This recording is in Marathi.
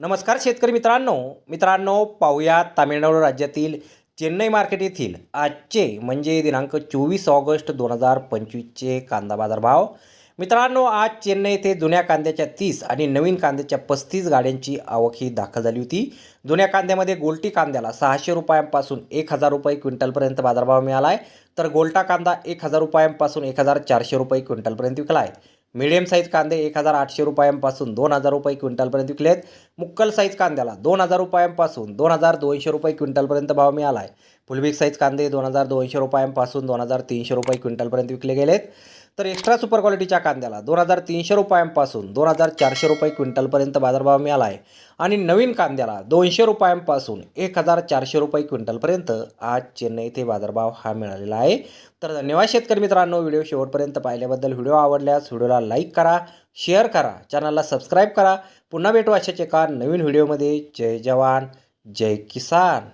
नमस्कार शेतकरी मित्रांनो. मित्रांनो पाहूया तामिळनाडू राज्यातील चेन्नई मार्केट येथील आजचे म्हणजे दिनांक चोवीस ऑगस्ट दोन हजार पंचवीसचे कांदा बाजारभाव. मित्रांनो आज चेन्नई येथे जुन्या कांद्याच्या तीस आणि नवीन कांद्याच्या पस्तीस गाड्यांची आवक ही दाखल झाली होती. जुन्या कांद्यामध्ये गोल्टी कांद्याला सहाशे रुपयांपासून एक हजार रुपये क्विंटलपर्यंत बाजारभाव मिळाला आहे तर गोल्टा कांदा एक हजार रुपयांपासून एक हजार चारशे रुपये क्विंटलपर्यंत विकला आहे मिडियम साईज कांदे एक हजार आठशे रुपयांपासून दोन हजार रुपये क्विंटलपर्यंत विकले आहेत मुक्कल साईज कांद्याला दोन हजार रुपयांपासून दोन हजार दोनशे रुपये क्विंटलपर्यंत भाव मिळाला आहे फुलबिक साईज कांदे दोन हजार दोनशे रुपयांपासून दोन हजार तीनशे रुपये क्विंटलपर्यंत विकले गेलेत. तर एक्स्ट्रा सुपर क्वालिटीच्या कांद्याला दोन हजार तीनशे रुपयांपासून दोन हजार चारशे रुपये क्विंटलपर्यंत बाजारभाव मिळाला आहे आणि नवीन कांद्याला दोनशे रुपयांपासून एक हजार चारशे रुपये क्विंटलपर्यंत आज चेन्नई येथे बाजारभाव हा मिळालेला आहे. तर धन्यवाद शेतकरी मित्रांनो व्हिडिओ शेवटपर्यंत पाहिल्याबद्दल व्हिडिओ आवडल्यास व्हिडिओला लाईक करा शेअर करा चॅनलला सबस्क्राईब करा. पुन्हा भेटू अशाच एका नवीन व्हिडिओमध्ये. जय जवान जय किसान.